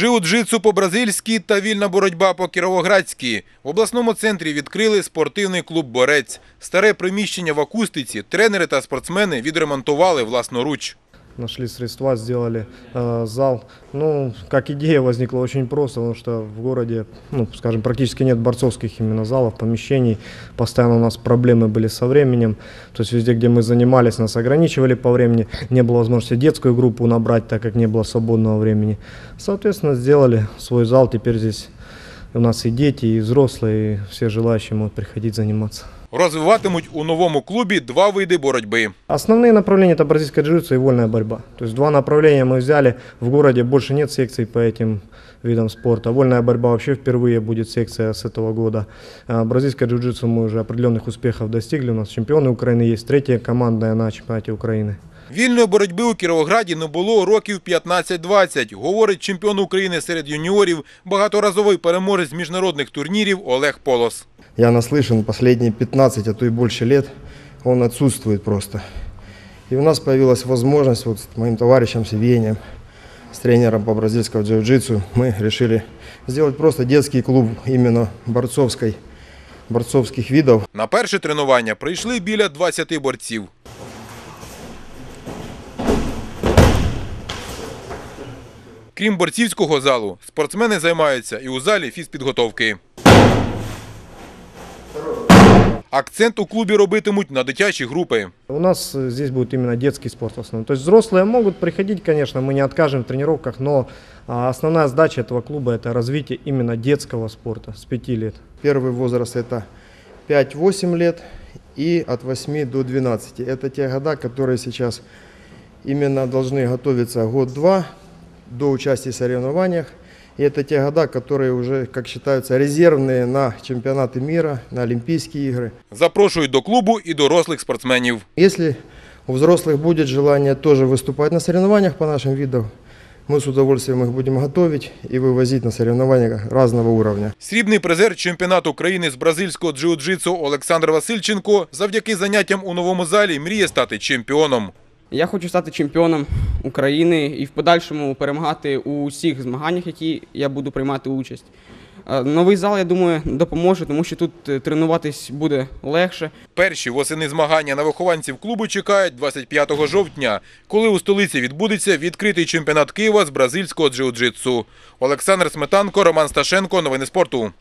Джиу-джитсу по-бразильськи та вільна боротьба по-кіровоградськи. В обласному центрі відкрили спортивний клуб «Борець». Старе приміщення в акустиці тренери та спортсмени відремонтували власноруч. Нашли средства, сделали э, зал. Ну, как идея возникла очень просто, потому что в городе, ну, скажем, практически нет борцовских именно залов, помещений. Постоянно у нас проблемы были со временем. То есть везде, где мы занимались, нас ограничивали по времени. Не было возможности детскую группу набрать, так как не было свободного времени. Соответственно, сделали свой зал. Теперь здесь у нас и дети, и взрослые, и все желающие могут приходить заниматься. Розвиватимуть у новому клубі два види боротьби. Основные направления это бразильская джиу и вольная борьба. То есть два направления мы взяли. В городе больше нет секций по этим видам спорта. Вольная борьба вообще впервые будет секция с этого года. А Бразильская джиу-джитсу мы уже определенных успехов достигли. У нас чемпионы Украины есть, третья командная на чемпионате Украины. Вільної боротьби у Кіровограді не було років 15-20, говорить чемпіон України серед юніорів, багаторазовий переможець міжнародних турнірів Олег Полос. Я наслышан последние 15, а то и больше лет, он отсутствует просто. И у нас появилась возможность вот с моим товарищем Севением, с тренером по бразильскому джиу-джитсу, мы решили сделать просто детский клуб именно борцовской, борцовских видов. На перше тренування прийшли біля 20 борців. Крім борцівського залу, спортсмени займаються і у залі фізпідготовки. Акцент у клубі робитимуть на дитячі групи. У нас э, здесь будет именно детский спорт в основном. То есть взрослые могут приходить, конечно, мы не откажем в тренировках, но а, основная задача этого клуба это развитие именно детского спорта с 5 лет. Первый возраст это 5-8 лет и от 8 до 12. Это те года, которые сейчас именно должны готовиться год-два до участия в соревнованиях. И это те года, которые уже, как считаются, резервные на чемпионаты мира, на Олимпийские игры. Запрошують до клубу і дорослих спортсменів. Если у взрослых будет желание тоже выступать на соревнованиях по нашим видам, мы с удовольствием их будем готовить и вывозить на соревнования разного уровня. Срібний призер чемпіонату України з бразильського джиу-джитсу Олександр Васильченко завдяки заняттям у новому залі мріє стати чемпіоном. Я хочу стати чемпіоном України і в подальшому перемагати у всіх змаганнях, які я буду приймати участь. Е, Новий зал, я думаю, допоможе, тому що тут е, тренуватись буде легше. Перші восени змагання на вихованців клубу чекають 25 жовтня, коли у столиці відбудеться відкритий чемпіонат Києва з бразильського джиу-джитсу. Олександр Сметанко, Роман Сташенко. Новини спорту.